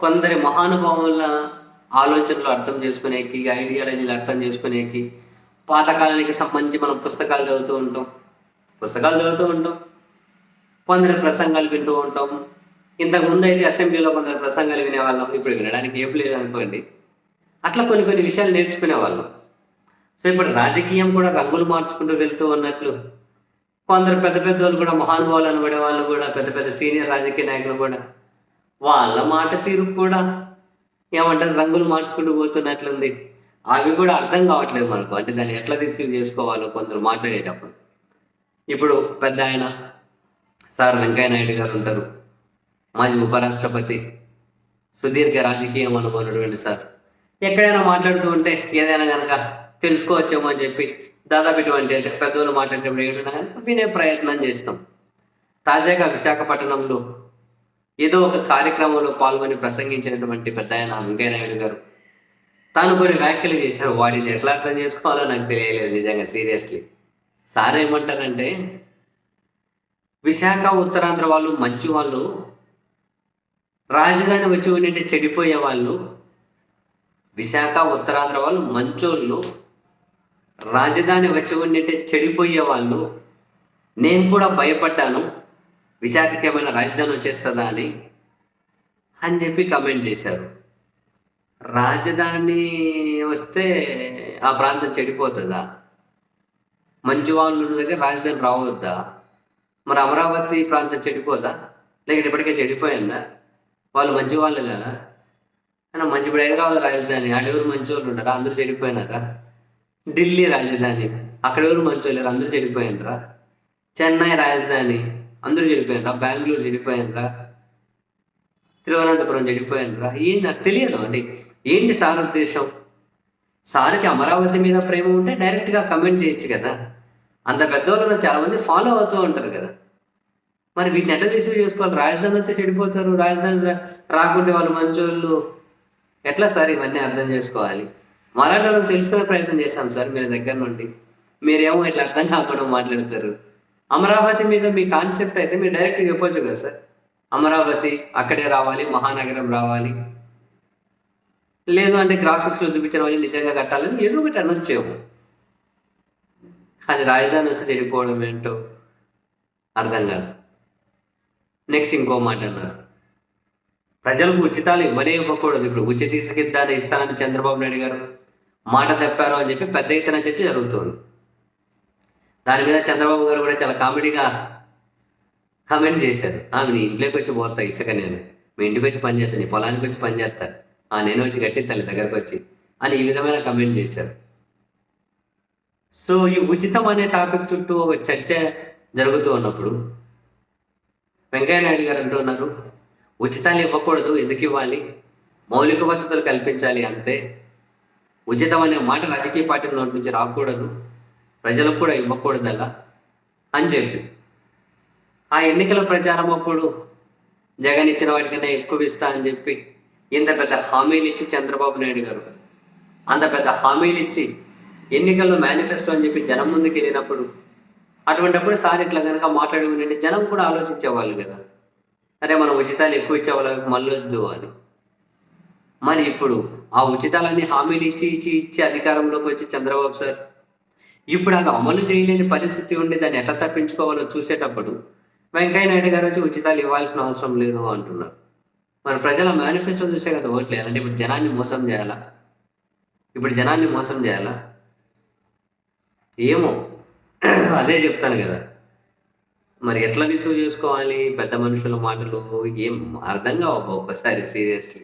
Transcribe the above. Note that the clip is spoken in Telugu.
కొందరి మహానుభావుల ఆలోచనలు అర్థం చేసుకునేకి ఐడియాలజీలు అర్థం చేసుకునేకి పాతకాలానికి సంబంధించి మనం పుస్తకాలు చదువుతూ ఉంటాం. పుస్తకాలు చదువుతూ ఉంటాం. కొందరి ప్రసంగాలు వింటూ ఉంటాం. ఇంతకు ముందు అయితే అసెంబ్లీలో కొందరు ప్రసంగాలు వినేవాళ్ళం. ఇప్పుడు వినడానికి ఏం లేదు అనుకోండి. అట్లా కొన్ని కొన్ని విషయాలు నేర్చుకునేవాళ్ళం సో ఇప్పుడు రాజకీయం కూడా రంగులు మార్చుకుంటూ వెళ్తూ ఉన్నట్లు కొందరు పెద్ద పెద్ద వాళ్ళు కూడా మహానుభావులు అనబడే వాళ్ళు కూడా పెద్ద పెద్ద సీనియర్ రాజకీయ నాయకులు కూడా వాళ్ళ మాట తీరు కూడా ఏమంటారు? రంగులు మార్చుకుంటూ పోతున్నట్లుంది. అవి కూడా అర్థం కావట్లేదు మనకు. అంటే దాన్ని ఎట్లా రిసీవ్ చేసుకోవాలో కొందరు మాట్లాడేటప్పుడు. ఇప్పుడు పెద్ద ఆయన సార్ వెంకయ్య నాయుడు గారు ఉంటారు. మాజీ ఉపరాష్ట్రపతి. సుదీర్ఘ రాజకీయం అనుకున్నటువంటి సార్. ఎక్కడైనా మాట్లాడుతూ ఉంటే ఏదైనా కనుక తెలుసుకోవచ్చేమో అని చెప్పి దాదాపు ఇటువంటి అంటే పెద్దవాళ్ళు మాట్లాడేటప్పుడు ఏడున్నా వినే ప్రయత్నం చేస్తాం. తాజాగా విశాఖపట్నంలో ఏదో ఒక కార్యక్రమంలో పాల్గొని ప్రసంగించినటువంటి పెద్ద ఆయన వెంకయ్యనాయుడు గారు. తాను కొన్ని వ్యాఖ్యలు చేశారు. వాటిని ఎట్లా అర్థం చేసుకోవాలో నాకు తెలియలేదు నిజంగా సీరియస్లీ. సార్ ఏమంటారంటే విశాఖ ఉత్తరాంధ్ర వాళ్ళు మంచి వాళ్ళు రాజధాని వచ్చి ఉండింటే చెడిపోయే వాళ్ళు విశాఖ ఉత్తరాంధ్ర వాళ్ళు మంచోళ్ళు రాజధాని వచ్చి ఉండి చెడిపోయే వాళ్ళు నేను కూడా భయపడ్డాను. విశాఖకి ఏమైనా రాజధాని వచ్చేస్తుందా అని అని చెప్పి కమెంట్ చేశారు. రాజధాని వస్తే ఆ ప్రాంతం చెడిపోతుందా? మంచి వాళ్ళు ఉన్న దగ్గర రాజధాని రావద్దా? మరి అమరావతి ప్రాంతం చెడిపోదా? లేకపోతే ఇప్పటికే చెడిపోయిందా? వాళ్ళు మంచి వాళ్ళు కదా? అయినా మంచి ఇప్పుడు హైదరాబాద్ రాజధాని అడెవరు మంచి వాళ్ళు ఉంటారా అందరూ చెడిపోయినారా? ఢిల్లీ రాజధాని అక్కడ ఎవరు మంచి వాళ్ళు అందరూ చెడిపోయినరా? చెన్నై రాజధాని అందరూ చెడిపోయినరా బెంగళూరు చెడిపోయినరా తిరువనంతపురం చెడిపోయినరా ఏంటి నాకు తెలియదు అంటే ఏంటి సార్ ఉద్దేశం? సార్కి అమరావతి మీద ప్రేమ ఉంటే డైరెక్ట్గా కమెంట్ చేయొచ్చు కదా. అంత పెద్దవాళ్ళు చాలామంది ఫాలో అవుతూ ఉంటారు కదా. మరి వీటిని ఎట్లా రిసీవ్ చేసుకోవాలి? రాజధాని అయితే చెడిపోతారు. రాజధాని రాకుంటే వాళ్ళు మంచోళ్ళు. ఎట్లా సార్ ఇవన్నీ అర్థం చేసుకోవాలి? మరాఠీ తెలుసుకునే ప్రయత్నం చేస్తాం సార్ మీరు దగ్గర నుండి. మీరేమో ఇట్లా అర్థం కాకుండా మాట్లాడతారు. అమరావతి మీద మీ కాన్సెప్ట్ అయితే మీరు డైరెక్ట్ చెప్పొచ్చు కదా సార్. అమరావతి అక్కడే రావాలి మహానగరం రావాలి. లేదు అంటే గ్రాఫిక్స్లో చూపించిన వాళ్ళు నిజంగా కట్టాలని ఏదో ఒకటి అనొచ్చేమో అది రాజధాని వస్తే చెడిపోవడం ఏంటో అర్థం కాదు. నెక్స్ట్ ఇంకో మాట అన్నారు. ప్రజలకు ఉచితాలు ఇవ్వనే ఇవ్వకూడదు. ఇప్పుడు ఉచిత ఇసుకిద్దాన్ని ఇస్తానని చంద్రబాబు నాయుడు గారు మాట తప్పారు అని చెప్పి పెద్ద ఎత్తున చర్చ జరుగుతుంది. దాని మీద చంద్రబాబు గారు కూడా చాలా కామెడీగా కామెంట్ చేశారు. ఆమె నీ ఇంట్లోకి వచ్చి పోతా ఇసుక నేను. మీ ఇంటికి వచ్చి పని చేస్తాను నీ పొలానికి వచ్చి పని చేస్తా. ఆ నేను వచ్చి కట్టిస్తాను దగ్గరకు వచ్చి అని ఈ విధమైన కమెంట్ చేశారు. సో ఈ ఉచితం అనే టాపిక్ చుట్టూ ఒక చర్చ జరుగుతూ ఉన్నప్పుడు వెంకయ్య నాయుడు గారు అంటున్నారు ఉచితాలు ఇవ్వకూడదు ఎందుకు ఇవ్వాలి? మౌలిక వసతులు కల్పించాలి అంతే ఉచితం అనే మాట రాజకీయ పార్టీ నోటి నుంచి రాకూడదు. ప్రజలకు కూడా ఇవ్వకూడదు అని చెప్పి ఆ ఎన్నికల ప్రచారం అప్పుడు జగన్ ఇచ్చిన వాటికన్నా ఎక్కువ ఇస్తా అని చెప్పి ఇంత పెద్ద హామీలు ఇచ్చి చంద్రబాబు నాయుడు గారు. అంత పెద్ద హామీలు ఇచ్చి ఎన్నికల్లో మేనిఫెస్టో అని చెప్పి జనం ముందుకు వెళ్ళినప్పుడు అటువంటిప్పుడు సార్ ఇట్లా కనుక మాట్లాడి ఉండండి జనం కూడా ఆలోచించేవాళ్ళు కదా. అరే మనం ఉచితాలు ఎక్కువ ఇచ్చేవాళ్ళకి మళ్ళొద్దు అని. మరి ఇప్పుడు ఆ ఉచితాలన్నీ హామీలు ఇచ్చి ఇచ్చి ఇచ్చి అధికారంలోకి వచ్చి చంద్రబాబు సార్ ఇప్పుడు అవి అమలు చేయలేని పరిస్థితి ఉండి దాన్ని ఎట్లా తప్పించుకోవాలో చూసేటప్పుడు వెంకయ్య నాయుడు గారు వచ్చి ఉచితాలు ఇవ్వాల్సిన అవసరం లేదు అంటున్నారు. మరి ప్రజల మేనిఫెస్టో చూసే కదా ఓట్లు వేయాలంటే ఇప్పుడు జనాన్ని మోసం చేయాలా? ఇప్పుడు జనాన్ని మోసం చేయాలా? ఏమో. అదే చెప్తాను కదా. మరి ఎట్లా రిసీవ్ చేసుకోవాలి? పెద్ద మనుషుల మాటలు ఏం అర్థం కావు ఒక్కొక్కసారి సీరియస్లీ